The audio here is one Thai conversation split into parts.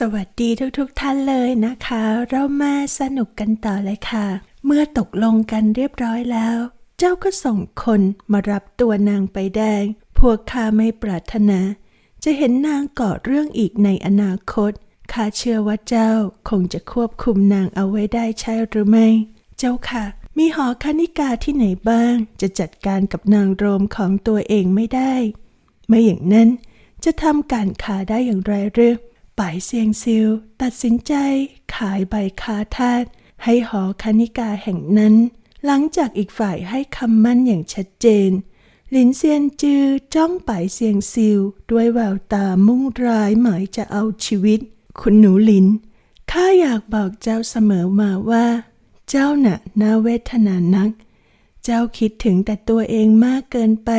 สวัสดีทุกๆทท่านเลยนะคะ เรามาสนุกกันต่อเลยค่ะ เมื่อตกลงกันเรียบร้อยแล้ว เจ้าก็ส่งคนมารับตัวนางไปแดง พวกข้าไม่ปรารถนา จะเห็นนางก่อเรื่องอีกในอนาคตข้าเชื่อว่าเจ้าคงจะควบคุมนางเอาไว้ได้ใช่หรือไม่ เจ้าค่ะ มีหอคณิกาที่ไหนบ้าง จะจัดการกับนางโรมของตัวเองไม่ได้ ไม่อย่างนั้นจะทำการค้าได้อย่างไรหรือ ป่ายเซียงซิวตัดสินใจขายใบคาทาสให้หอคณิกาแห่งนั้น หลังจากอีกฝ่ายให้คำมั่นอย่างชัดเจน หลินเซียนจือจ้องป่ายเซียงซิวด้วยแววตามุ่งร้ายหมายจะเอาชีวิต คุณหนูหลินข้าอยากบอกเจ้าเสมอมาว่า เจ้าน่ะน่าเวทนานัก เจ้าคิดถึงแต่ตัวเองมากเกินไป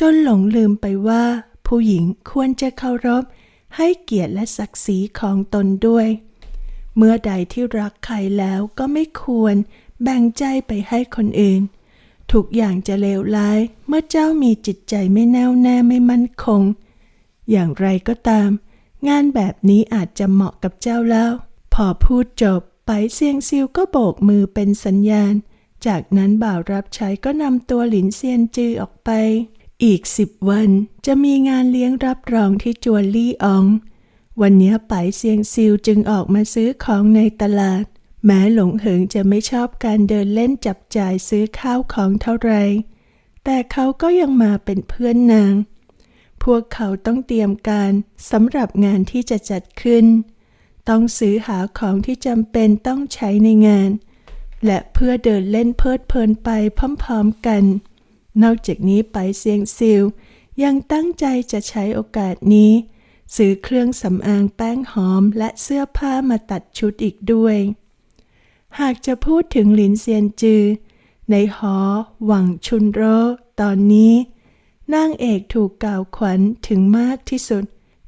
จนหลงลืมไปว่า ผู้หญิงควรจะเคารพ ให้เกียรติและศักดิ์ศรีของตนด้วย เมื่อใดที่รักใครแล้วก็ไม่ควรแบ่งใจไปให้คนอื่น ทุกอย่างจะเลวร้าย เมื่อเจ้ามีจิตใจไม่แน่วแน่ไม่มั่นคง อย่างไรก็ตาม งานแบบนี้อาจจะเหมาะกับเจ้าแล้ว พอพูดจบไปเซียงซิวก็โบกมือเป็นสัญญาณ จากนั้นบ่าวรับใช้ก็นำตัวหลินเซียนจือออกไป อีกสิบวันจะมีงานเลี้ยงรับรองที่จวนลี่ออง วันนี้ไปเซียงซิวจึงออกมาซื้อของในตลาด แม้หลงเหิงจะไม่ชอบการเดินเล่นจับจ่ายซื้อข้าวของเท่าไร แต่เขาก็ยังมาเป็นเพื่อนนาง พวกเขาต้องเตรียมการสำหรับงานที่จะจัดขึ้น ต้องซื้อหาของที่จำเป็นต้องใช้ในงาน และเพื่อเดินเล่นเพลิดเพลินไปพร้อมๆกัน นอกจากนี้ไปเซียงซิลยังตั้งใจจะใช้โอกาสนี้ ซื้อเครื่องสำอางแป้งหอมและเสื้อผ้ามาตัดชุดอีกด้วย หากจะพูดถึงหลินเซียนจือ ในหอหวังชุนโรตอนนี้นางเอกถูกกล่าวขวัญถึงมากที่สุด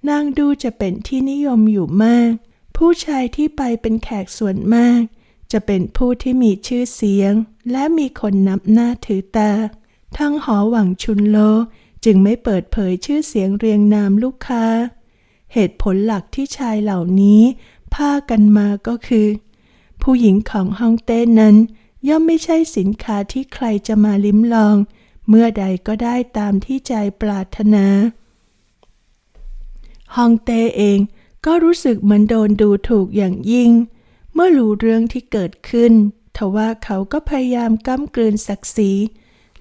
นางดูจะเป็นที่นิยมอยู่มาก ผู้ชายที่ไปเป็นแขกส่วนมาก จะเป็นผู้ที่มีชื่อเสียง และมีคนนับหน้าถือตา ทั้งหอหวังชุนโลจึงไม่เปิดเผยชื่อเสียงเรียงนามลูกค้า เหตุผลหลักที่ชายเหล่านี้พากันมาก็คือ ผู้หญิงของฮ่องเต้นั้น ย่อมไม่ใช่สินค้าที่ใครจะมาลิ้มลอง เมื่อใดก็ได้ตามที่ใจปรารถนาฮองเต้เองก็รู้สึกเหมือนโดนดูถูกอย่างยิ่ง เมื่อรู้เรื่องที่เกิดขึ้นทว่าเขาก็พยายามก้ำกลืนศักดิ์ศรี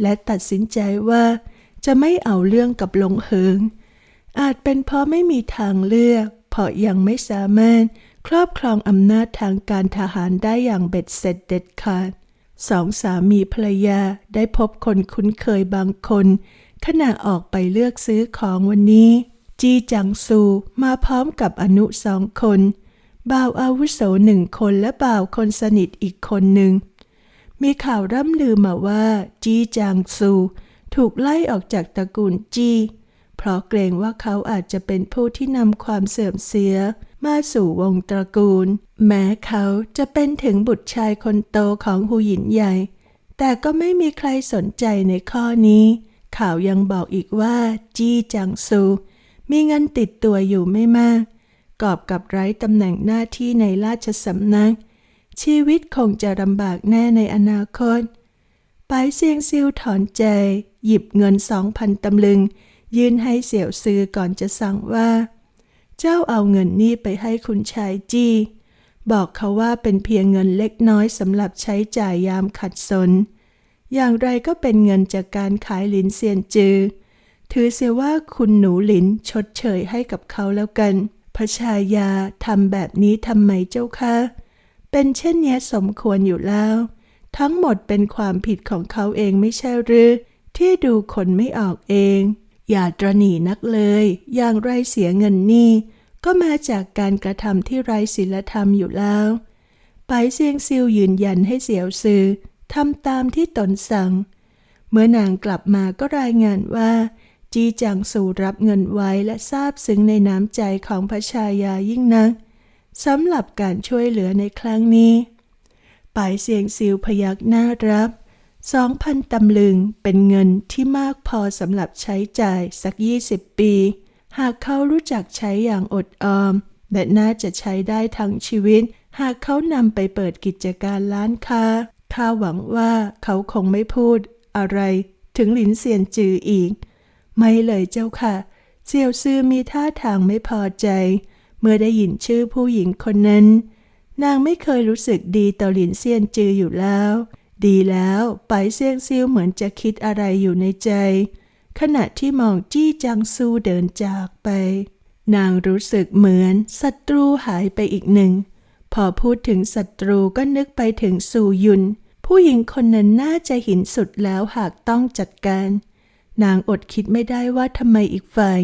และตัดสินใจว่าจะไม่เอาเรื่องกับหลงเหิง อาจเป็นเพราะไม่มีทางเลือก เพราะยังไม่สามารถครอบครองอำนาจทางการทหารได้อย่างเบ็ดเสร็จเด็ดขาดสองสามีภรรยาได้พบคนคุ้นเคยบางคน ขณะออกไปเลือกซื้อของวันนี้ จีจังซูมาพร้อมกับอนุสองคน บ่าวอาวุโสหนึ่งคนและบ่าวคนสนิทอีกคนหนึ่ง มีข่าวร่ำลือมาว่า จีจางซู ถูกไล่ออกจากตระกูลจี เพราะเกรงว่าเขาอาจจะเป็นผู้ที่นำความเสื่อมเสีย มาสู่วงตระกูล แม้เขาจะเป็นถึงบุตรชายคนโตของหูหยินใหญ่ แต่ก็ไม่มีใครสนใจในข้อนี้ ข่าวยังบอกอีกว่าจีจังซู มีเงินติดตัวอยู่ไม่มาก กอบกับไร้ตำแหน่งหน้าที่ในราชสำนัก ชีวิตคงจะลำบากแน่ในอนาคตปายเซียงซิวถอนใจ หยิบเงินสองพันตำลึง ยื่นให้เสี่ยวซือก่อนจะสั่งว่า เจ้าเอาเงินนี้ไปให้คุณชายจี้ บอกเขาว่าเป็นเพียงเงินเล็กน้อยสำหรับใช้จ่ายยามขัดสน อย่างไรก็เป็นเงินจากการขายหลินเซียนจือ ถือเสียว่าคุณหนูหลินชดเชยให้กับเขาแล้วกันพระชายาทำแบบนี้ทำไมเจ้าคะ เป็นเช่นนี้สมควรอยู่แล้ว ทั้งหมดเป็นความผิดของเขาเองไม่ใช่หรือ ที่ดูคนไม่ออกเอง อย่าตรหนีนักเลย อย่างไรเสียเงินนี่ ก็มาจากการกระทำที่ไร้ศีลธรรมอยู่แล้วไปเซียงซิวยืนยันให้เสียวซือทำตามที่ตนสั่ง เมื่อนางกลับมาก็รายงานว่า จีจังสูรับเงินไว้และซาบซึ้งในน้ำใจของพระชายายิ่งนัก สำหรับการช่วยเหลือในครั้งนี้ปายเสียงซิวพยักหน้ารับสองพันตำลึงเป็นเงินที่มากพอสำหรับใช้จ่ายสักยี่สิบปี หากเขารู้จักใช้อย่างอดออม และน่าจะใช้ได้ทั้งชีวิต หากเขานำไปเปิดกิจการร้านค้าข้าหวังว่าเขาคงไม่พูดอะไร ถึงหลินเซียนจืออีก ไม่เลยเจ้าค่ะเซียวซือมีท่าทางไม่พอใจ มื่อได้ยินชื่อผู้หญิงคนนั้น นางไม่เคยรู้สึกดีต่อหลินเซียนจืออยู่แล้ว ดีแล้วไปเซียงซิวเหมือนจะคิดอะไรอยู่ในใจ ขณะที่มองจี้จังซูเดินจากไป นางรู้สึกเหมือนศัตรูหายไปอีกหนึ่ง พอพูดถึงศัตรูก็นึกไปถึงซูยุน ผู้หญิงคนนั้นน่าจะหินสุดแล้วหากต้องจัดการ นางอดคิดไม่ได้ว่าทำไมอีกฝ่าย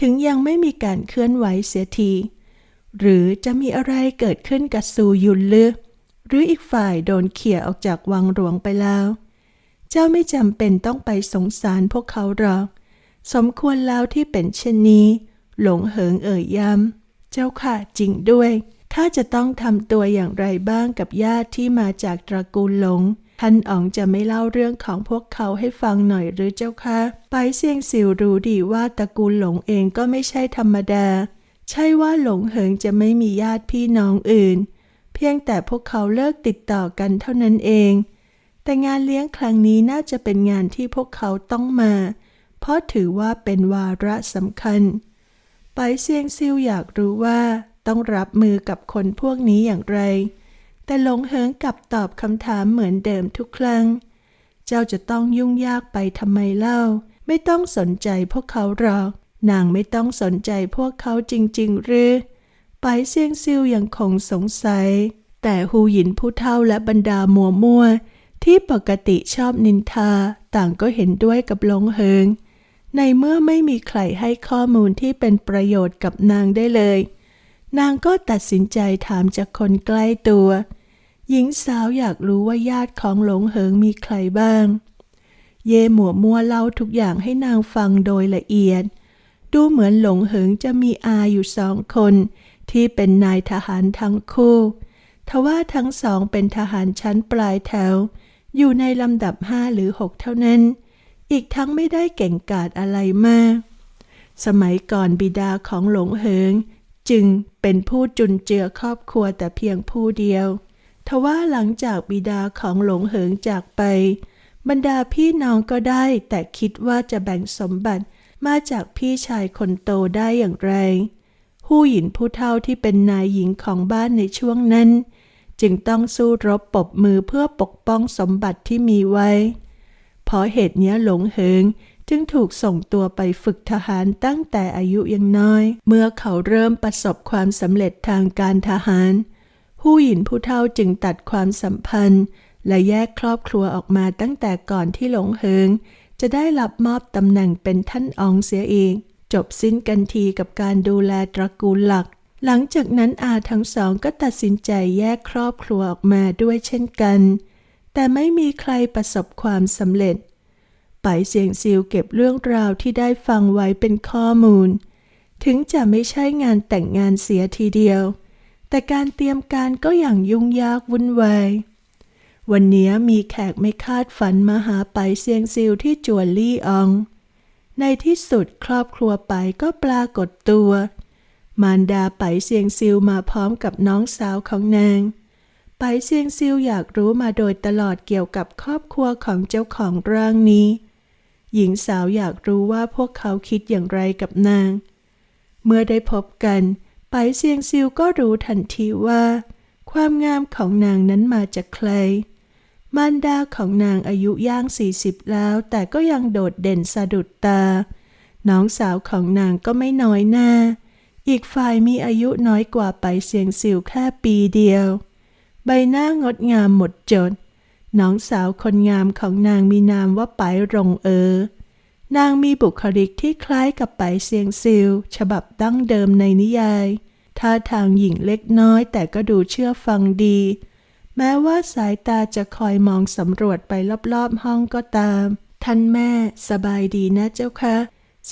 ถึงยังไม่มีการเคลื่อนไหวเสียที หรือจะมีอะไรเกิดขึ้นกับซูยุนลึหรืออีกฝ่ายโดนเขี่ยออกจากวังหลวงไปแล้ว เจ้าไม่จำเป็นต้องไปสงสารพวกเขาหรอก สมควรแล้วที่เป็นเช่นนี้ หลงเหิงเอ่ยย้ำเจ้าค่ะจริงด้วยข้าจะต้องทำตัวอย่างไรบ้างกับญาติที่มาจากตระกูลหลง ท่านอ๋องจะไม่เล่าเรื่องของพวกเขาให้ฟังหน่อยหรือเจ้าคะ ไปเสี่ยงสิวรู้ดีว่าตระกูลหลงเองก็ไม่ใช่ธรรมดา ใช่ว่าหลงเหิงจะไม่มีญาติพี่น้องอื่น เพียงแต่พวกเขาเลิกติดต่อกันเท่านั้นเอง แต่งานเลี้ยงครั้งนี้น่าจะเป็นงานที่พวกเขาต้องมา เพราะถือว่าเป็นวาระสำคัญ ไปเซียงซิวอยากรู้ว่าต้องรับมือกับคนพวกนี้อย่างไร แต่หลงเหิงกลับตอบคำถามเหมือนเดิมทุกครั้ง เจ้าจะต้องยุ่งยากไปทำไมเล่า ไม่ต้องสนใจพวกเขาหรอก นางไม่ต้องสนใจพวกเขาจริง ๆ หรือ ไปเซียงซิวยังคงสงสัย แต่ฮูหยินผู้เฒ่าและบรรดามัวมัวที่ปกติชอบนินทาต่างก็เห็นด้วยกับหลงเหิง ในเมื่อไม่มีใครให้ข้อมูลที่เป็นประโยชน์กับนางได้เลย นางก็ตัดสินใจถามจากคนใกล้ตัว หญิงสาวอยากรู้ว่าญาติของหลงเหิงมีใครบ้าง เย่หมัวมัวเล่าทุกอย่างให้นางฟังโดยละเอียด ดูเหมือนหลงเหิงจะมีอาอยู่สองคน ที่เป็นนายทหารทั้งคู่ ทว่าทั้งสองเป็นทหารชั้นปลายแถว อยู่ในลำดับห้าหรือหกเท่านั้น อีกทั้งไม่ได้เก่งกาจอะไรมาก สมัยก่อนบิดาของหลงเหิง จึงเป็นผู้จุนเจือครอบครัวแต่เพียงผู้เดียว ทว่าหลังจากบิดาของหลงเหิงจากไป บรรดาพี่น้องก็ได้แต่คิดว่าจะแบ่งสมบัติ มาจากพี่ชายคนโตได้อย่างไรหู้หยินผู้เฒ่าที่เป็นนายหญิงของบ้านในช่วงนั้น จึงต้องสู้รบปบมือเพื่อปกป้องสมบัติที่มีไว้ เพราะเหตุนี้หลงเหิงจึงถูกส่งตัวไปฝึกทหารตั้งแต่อายุยังน้อย เมื่อเขาเริ่มประสบความสำเร็จทางการทหารหู้หยินผู้เฒ่าจึงตัดความสัมพันธ์ และแยกครอบครัวออกมาตั้งแต่ก่อนที่หลงเหิง จะได้รับมอบตำแหน่งเป็นท่านอองเสียเองจบสิ้นกันทีกับการดูแลตระกูลหลัก หลังจากนั้นอาทั้งสองก็ตัดสินใจแยกครอบครัวออกมาด้วยเช่นกัน แต่ไม่มีใครประสบความสำเร็จไปเสียงซิวเก็บเรื่องราวที่ได้ฟังไว้เป็นข้อมูล ถึงจะไม่ใช่งานแต่งงานเสียทีเดียว แต่การเตรียมการก็อย่างยุ่งยากวุ่นวาย วันนี้มีแขกไม่คาดฝันมาหาไปเซียงซิวที่จวนลี่ออง ในที่สุดครอบครัวไปก็ปรากฏตัว มารดาไปเซียงซิวมาพร้อมกับน้องสาวของนาง ไปเซียงซิวอยากรู้มาโดยตลอดเกี่ยวกับครอบครัวของเจ้าของร่างนี้ หญิงสาวอยากรู้ว่าพวกเขาคิดอย่างไรกับนาง เมื่อได้พบกัน ไปเซียงซิวก็รู้ทันทีว่า ความงามของนางนั้นมาจากใคร มารดาของนางอายุย่างสี่สิบแล้ว แต่ก็ยังโดดเด่นสะดุดตา น้องสาวของนางก็ไม่น้อยหน้า อีกฝ่ายมีอายุน้อยกว่าไปเสียงสิวแค่ปีเดียว ใบหน้างดงามหมดจด น้องสาวคนงามของนางมีนามว่าไปรงเออ นางมีบุคลิกที่คล้ายกับไปเซียงซิลฉบับดั้งเดิมในนิยาย ท่าทางหญิงเล็กน้อยแต่ก็ดูเชื่อฟังดี แม้ว่าสายตาจะคอยมองสำรวจไปรอบๆห้องก็ตาม ท่านแม่สบายดีนะเจ้าคะ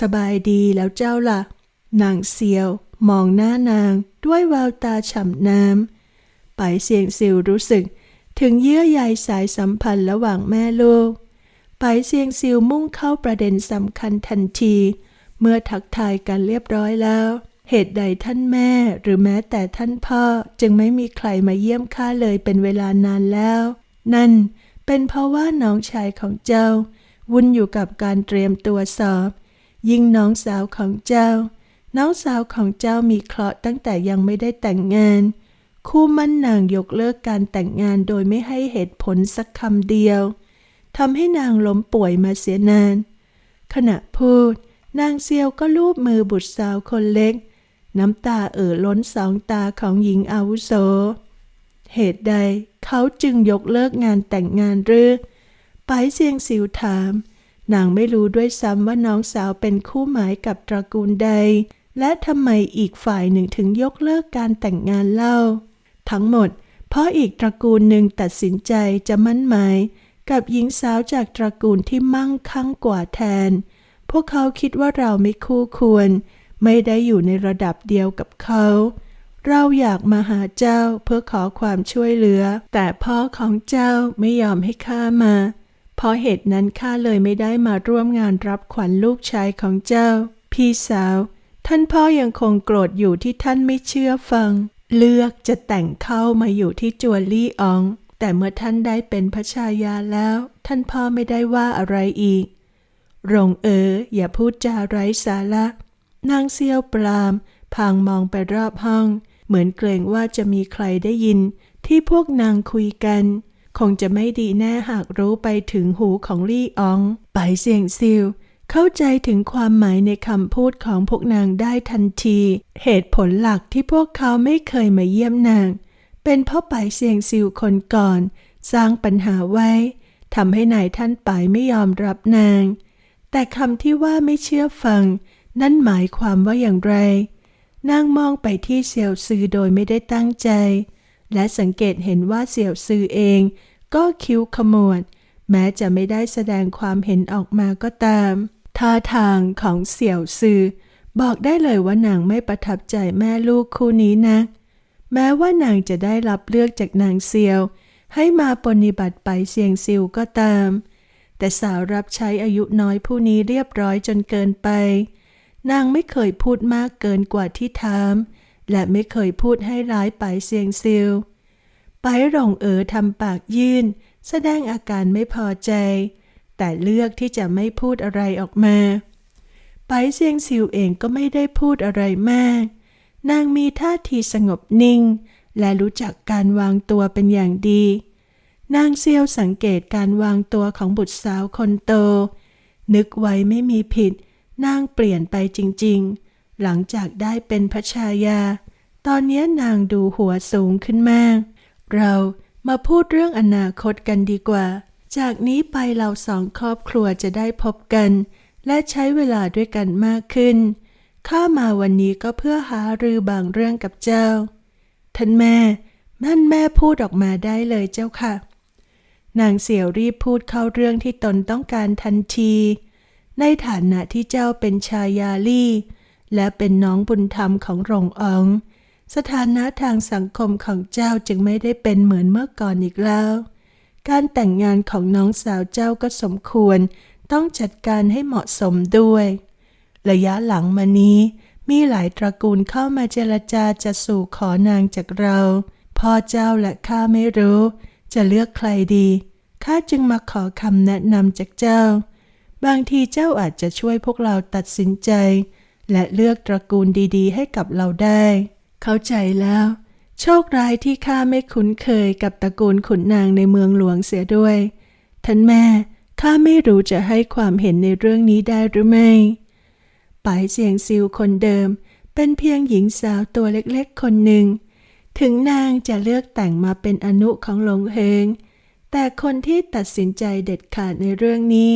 สบายดีแล้วเจ้าล่ะ นางเซียว มองหน้านางด้วยแววตาฉ่ำน้ำไปเสียงซิวรู้สึก ถึงเยื่อใยสายสัมพันธ์ระหว่างแม่ลูกไปเสียงซิวมุ่งเข้าประเด็นสำคัญทันที เมื่อทักทายกันเรียบร้อยแล้ว เหตุใดท่านแม่หรือแม้แต่ท่านพ่อจึงไม่มีใครมาเยี่ยมข้าเลยเป็นเวลานานแล้ว นั่นเป็นเพราะว่าน้องชายของเจ้า วุ่นอยู่กับการเตรียมตัวสอบ ยิ่งน้องสาวของเจ้า น้องสาวของเจ้ามีเคราะห์ตั้งแต่ยังไม่ได้แต่งงาน คู่มั่นนางยกเลิกการแต่งงานโดยไม่ให้เหตุผลสักคำเดียวทำให้นางล้มป่วยมาเสียนาน ขณะพูด นางเซียวก็ลูบมือบุตรสาวคนเล็ก น้ำตาเอ่อล้นสองตาของหญิงอาวุโส เหตุใดเขาจึงยกเลิกงานแต่งงานหรือไปเสียงสิวถาม นางไม่รู้ด้วยซ้ำว่าน้องสาวเป็นคู่หมายกับตระกูลใด และทำไมอีกฝ่ายหนึ่งถึงยกเลิกการแต่งงานเล่า ทั้งหมด เพราะอีกตระกูลหนึ่งตัดสินใจจะมั่นหมาย กับหญิงสาวจากตระกูลที่มั่งคั่งกว่าแทน พวกเขาคิดว่าเราไม่คู่ควร ไม่ได้อยู่ในระดับเดียวกับเขา เราอยากมาหาเจ้าเพื่อขอความช่วยเหลือ แต่พ่อของเจ้าไม่ยอมให้ข้ามาเพราะเหตุนั้นข้าเลยไม่ได้มาร่วมงานรับขวัญลูกชายของเจ้า พี่สาว ท่านพ่อยังคงโกรธอยู่ที่ท่านไม่เชื่อฟัง เลือกจะแต่งเข้ามาอยู่ที่จวนลี่ออง แต่เมื่อท่านได้เป็นพระชายาแล้ว ท่านพ่อไม่ได้ว่าอะไรอีก รงเอ๋ออย่าพูดจาไร้สาระ นางเซียวปรามพางมองไปรอบห้อง เหมือนเกรงว่าจะมีใครได้ยิน ที่พวกนางคุยกัน คงจะไม่ดีแน่หากรู้ไปถึงหูของลี่ออง ไปเสียงซิวเข้าใจถึงความหมายในคำพูดของพวกนางได้ทันที เหตุผลหลักที่พวกเขาไม่เคยมาเยี่ยมนาง เป็นเพราะไปเสียงซิวคนก่อน สร้างปัญหาไว้ทำให้นายท่านไปไม่ยอมรับนาง แต่คำที่ว่าไม่เชื่อฟัง นั่นหมายความว่าอย่างไร นางมองไปที่เสี่ยวซือโดยไม่ได้ตั้งใจ และสังเกตเห็นว่าเสี่ยวซือเอง ก็คิ้วขมวด แม้จะไม่ได้แสดงความเห็นออกมาก็ตาม ท่าทางของเสี่ยวซือบอกได้เลยว่านางไม่ประทับใจแม่ลูกคู่นี้นะ แม้ว่านางจะได้รับเลือกจากนางเซียว ให้มาปฏิบัติไปเสียงซิวก็ตาม แต่สาวรับใช้อายุน้อยผู้นี้เรียบร้อยจนเกินไป นางไม่เคยพูดมากเกินกว่าที่ถาม และไม่เคยพูดให้ร้ายไปเสียงซิลไปหลงเอ๋อทำปากยื่น แสดงอาการไม่พอใจ แต่เลือกที่จะไม่พูดอะไรออกมาไปเสียงซิวเองก็ไม่ได้พูดอะไรมาก นางมีท่าทีสงบนิ่ง และรู้จักการวางตัวเป็นอย่างดี นางเซียวสังเกตการวางตัวของบุตรสาวคนโต นึกไว้ไม่มีผิด นางเปลี่ยนไปจริงๆ หลังจากได้เป็นพระชายา ตอนนี้นางดูหัวสูงขึ้นมาก เรามาพูดเรื่องอนาคตกันดีกว่า จากนี้ไปเราสองครอบครัวจะได้พบกัน และใช้เวลาด้วยกันมากขึ้น ข้ามาวันนี้ก็เพื่อหารือบางเรื่องกับเจ้า ท่านแม่นั่นแม่พูดออกมาได้เลยเจ้าค่ะ นางเสี่ยวรีบพูดเข้าเรื่องที่ตนต้องการทันที ในฐานะที่เจ้าเป็นชายาลี่ และเป็นน้องบุญธรรมของหลงออง สถานะทางสังคมของเจ้าจึงไม่ได้เป็นเหมือนเมื่อก่อนอีกแล้ว การแต่งงานของน้องสาวเจ้าก็สมควร ต้องจัดการให้เหมาะสมด้วย ระยะหลังมานี้มีหลายตระกูลเข้ามาเจรจาจะสู่ขอนางจากเราพ่อเจ้าและข้าไม่รู้ จะเลือกใครดีข้าจึงมาขอคำแนะนำจากเจ้า บางทีเจ้าอาจจะช่วยพวกเราตัดสินใจ และเลือกตระกูลดีๆ ให้กับเราได้ เข้าใจแล้ว โชคร้ายที่ข้าไม่คุ้นเคยกับตระกูลขุนนางในเมืองหลวงเสียด้วย ท่านแม่ข้าไม่รู้จะให้ความเห็นในเรื่องนี้ได้หรือไม่ปายเสียงซิวคนเดิม เป็นเพียงหญิงสาวตัวเล็กๆ คนหนึ่ง ถึงนางจะเลือกแต่งมาเป็นอนุของหลงเฮงแต่คนที่ตัดสินใจเด็ดขาดในเรื่องนี้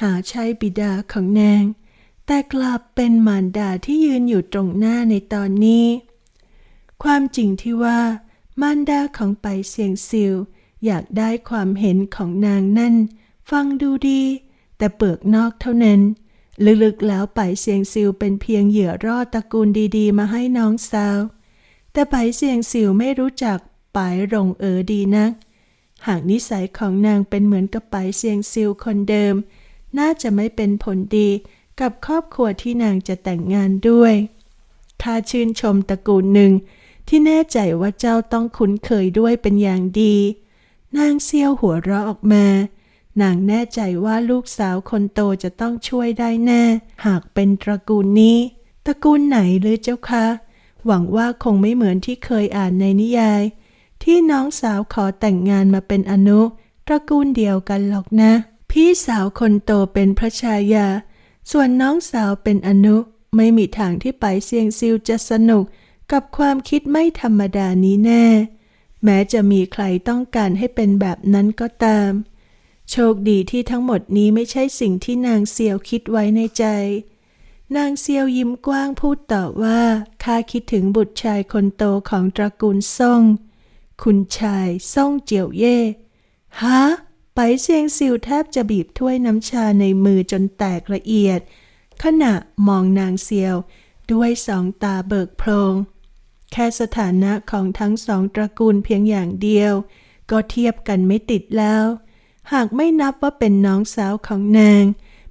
หาใช่บิดาของนาง แต่กลับเป็นมารดาที่ยืนอยู่ตรงหน้าในตอนนี้ ความจริงที่ว่ามารดาของไปเสียงซิวอยากได้ความเห็นของนางนั่น ฟังดูดี แต่เปลือกนอกเท่านั้น ลึกๆแล้วไปเสียงซิวเป็นเพียงเหยื่อรอดตระกูลดีๆ มาให้น้องสาว แต่ไปเสียงซิวไม่รู้จักปายหลงเออดีนัก หากนิสัยของนางเป็นเหมือนกับไปเสียงซิวคนเดิม น่าจะไม่เป็นผลดีกับครอบครัวที่นางจะแต่งงานด้วยข้าชื่นชมตระกูลหนึ่ง ที่แน่ใจว่าเจ้าต้องคุ้นเคยด้วยเป็นอย่างดี นางเซียวหัวเราะออกมา นางแน่ใจว่าลูกสาวคนโตจะต้องช่วยได้แน่ หากเป็นตระกูลนี้ ตระกูลไหนหรือเจ้าคะ หวังว่าคงไม่เหมือนที่เคยอ่านในนิยาย ที่น้องสาวขอแต่งงานมาเป็นอนุ ตระกูลเดียวกันหรอกนะ พี่สาวคนโตเป็นพระชายา ส่วนน้องสาวเป็นอนุ ไม่มีทางที่ไปเซียงซิวจะสนุกกับความคิดไม่ธรรมดานี้แน่ แม้จะมีใครต้องการให้เป็นแบบนั้นก็ตาม โชคดีที่ทั้งหมดนี้ไม่ใช่สิ่งที่นางเซียวคิดไว้ในใจ นางเซียวยิ้มกว้างพูดต่อว่าข้าคิดถึงบุตรชายคนโตของตระกูลซ่ง คุณชายซ่งเจียวเย่ฮะ ไปเซียงซิวแทบจะบีบถ้วยน้ำชาในมือจนแตกละเอียด ขณะมองนางเซียว ด้วยสองตาเบิกโพลงแค่สถานะของทั้งสองตระกูลเพียงอย่างเดียว ก็เทียบกันไม่ติดแล้ว หากไม่นับว่าเป็นน้องสาวของนาง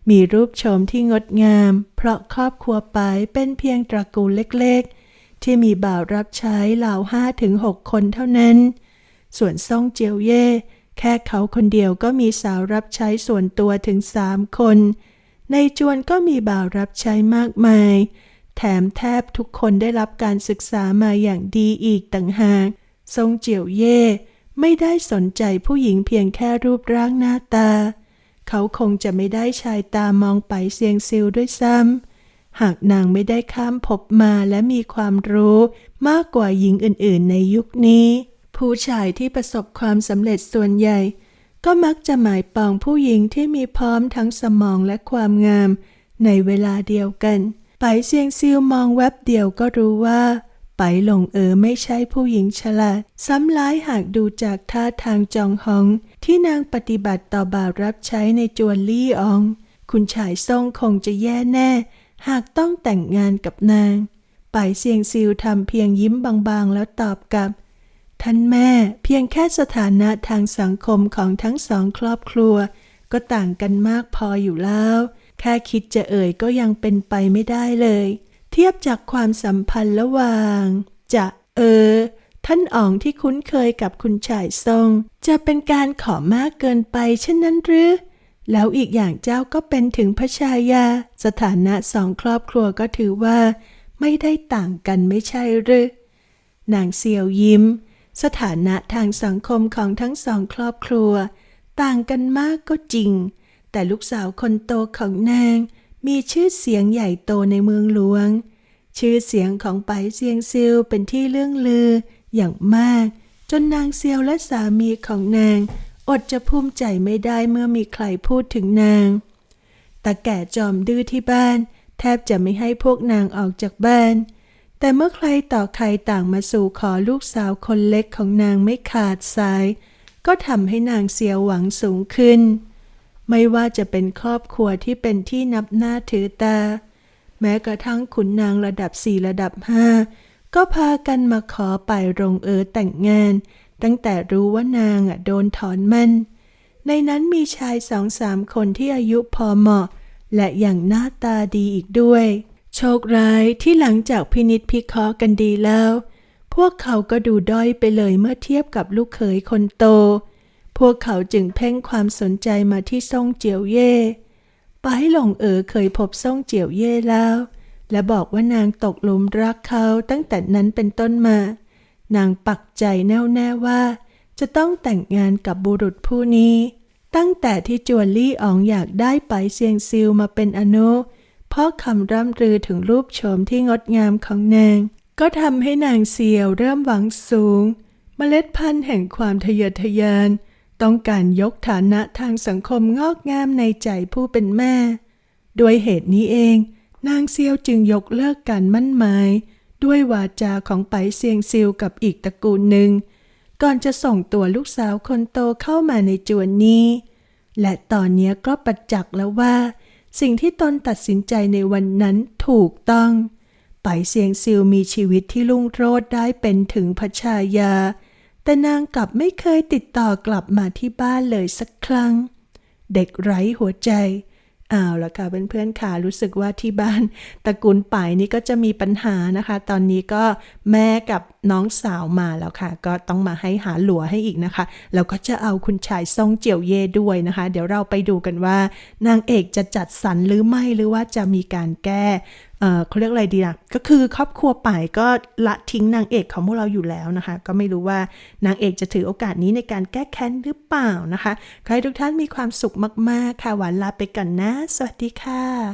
มีรูปโฉมที่งดงาม เพราะครอบครัวไปเป็นเพียงตระกูลเล็กๆ ที่มีบ่าวรับใช้เหล่าห้าถึงหกคนเท่านั้น ส่วนซ่องเจียวเย่ แค่เขาคนเดียวก็มีสาวรับใช้ส่วนตัวถึงสามคน ในจวนก็มีบ่าวรับใช้มากมาย แถมแทบทุกคนได้รับการศึกษามาอย่างดีอีกต่างหาก ทรงเจียวเย่ ไม่ได้สนใจผู้หญิงเพียงแค่รูปร่างหน้าตา เขาคงจะไม่ได้ชายตามองไปเซียงซิวด้วยซ้ำ หากนางไม่ได้ข้ามภพมาและมีความรู้มากกว่าหญิงอื่นๆ ในยุคนี้ ผู้ชายที่ประสบความสำเร็จส่วนใหญ่ ก็มักจะหมายปองผู้หญิงที่มีพร้อมทั้งสมองและความงาม ในเวลาเดียวกันไปเซียงซิวมองแวบเดียวก็รู้ว่าไปหลงเอ๋อไม่ใช่ผู้หญิงฉลาด ซ้ำร้ายหากดูจากท่าทางจองฮอง ที่นางปฏิบัติต่อบ่าวรับใช้ในจวนลี่ออง คุณชายซ่งคงจะแย่แน่ หากต้องแต่งงานกับนาง ไปเซียงซิวทำเพียงยิ้มบางๆแล้วตอบกลับ ท่านแม่เพียงแค่สถานะทางสังคมของทั้งสองครอบครัว ก็ต่างกันมากพออยู่แล้ว แค่คิดจะเอ่ยก็ยังเป็นไปไม่ได้เลย เทียบจากความสัมพันธ์ระหว่าง จะเออ ท่านอ๋องที่คุ้นเคยกับคุณชายทรง จะเป็นการขอมากเกินไปเช่นนั้นหรือแล้วอีกอย่างเจ้าก็เป็นถึงพระชายา สถานะสองครอบครัวก็ถือว่า ไม่ได้ต่างกันไม่ใช่หรือ นางเซียวยิ้ม สถานะทางสังคมของทั้งสองครอบครัว ต่างกันมากก็จริง แต่ลูกสาวคนโตของนาง มีชื่อเสียงใหญ่โตในเมืองหลวง ชื่อเสียงของไปเซียงซิวเป็นที่เรื่องลืออย่างมาก จนนางเซียวและสามีของนาง อดจะภูมิใจไม่ได้เมื่อมีใครพูดถึงนางตาแก่จอมดื้อที่บ้าน แทบจะไม่ให้พวกนางออกจากบ้าน แต่เมื่อใครต่อใครต่างมาสู่ขอลูกสาวคนเล็กของนางไม่ขาดสาย ก็ทำให้นางเสียหวังสูงขึ้น ไม่ว่าจะเป็นครอบครัวที่เป็นที่นับหน้าถือตา แม้กระทั่งขุนนางระดับสี่ระดับห้าก็พากันมาขอไปโรงเออแต่งงาน ตั้งแต่รู้ว่านางอะโดนถอนมันในนั้นมีชายสองสามคนที่อายุพอเหมาะ และอย่างหน้าตาดีอีกด้วย โชคร้ายที่หลังจากพินิษพิเคราะห์กันดีแล้ว พวกเขาก็ดูด้อยไปเลยเมื่อเทียบกับลูกเขยคนโต พวกเขาจึงเพ่งความสนใจมาที่ซ่งเจียวเย่ไปายหลงเอ๋อเคยพบซ่งเจียวเย่แล้ว และบอกว่านางตกหลุมรักเขาตั้งแต่นั้นเป็นต้นมา นางปักใจแน่วแน่ว่า จะต้องแต่งงานกับบุรุษผู้นี้ ตั้งแต่ที่จวนลี่อองอยากได้ไปเซียงซิลมาเป็นอนุ เพราะคำร่ำรือถึงรูปโฉมที่งดงามของนาง ก็ทำให้นางเซียวเริ่มหวังสูงเมล็ดพันธุ์แห่งความทะเยอทะยาน ต้องการยกฐานะทางสังคมงอกงามในใจผู้เป็นแม่ ด้วยเหตุนี้เอง นางเซียวจึงยกเลิกการมั่นหมาย ด้วยวาจาของไปเซียงซิลกับอีกตระกูลหนึ่ง ก่อนจะส่งตัวลูกสาวคนโตเข้ามาในจวนนี้ และตอนนี้ก็ประจักษ์แล้วว่า สิ่งที่ตนตัดสินใจในวันนั้นถูกต้องไปเซียงซิลมีชีวิตที่รุ่งโรจน์ได้เป็นถึงพระชายา แต่นางกลับไม่เคยติดต่อกลับมาที่บ้านเลยสักครั้ง เด็กไร้หัวใจ อาแล้วค่ะเพื่อนๆค่ะรู้สึกว่าที่บ้านตระกูลป่ายนี่ก็จะมีปัญหานะคะ ตอนนี้ก็แม่กับน้องสาวมาแล้วค่ะ ก็ต้องมาให้หาหลัวให้อีกนะคะแล้วก็จะเอาคุณชายซ่งเจียวเย่ด้วยนะคะ เดี๋ยวเราไปดูกันว่านางเอกจะจัดสรรหรือไม่หรือว่าจะมีการแก้ เออเขาเรียกอะไรดีนะก็คือครอบครัวป่ายก็ละทิ้งนางเอกของพวกเราอยู่แล้วนะคะ ก็ไม่รู้ว่านางเอกจะถือโอกาสนี้ในการแก้แค้นหรือเปล่านะคะ ใครทุกท่านมีความสุขมาก ๆ ค่ะ หวานลาไปก่อนนะ สวัสดีค่ะ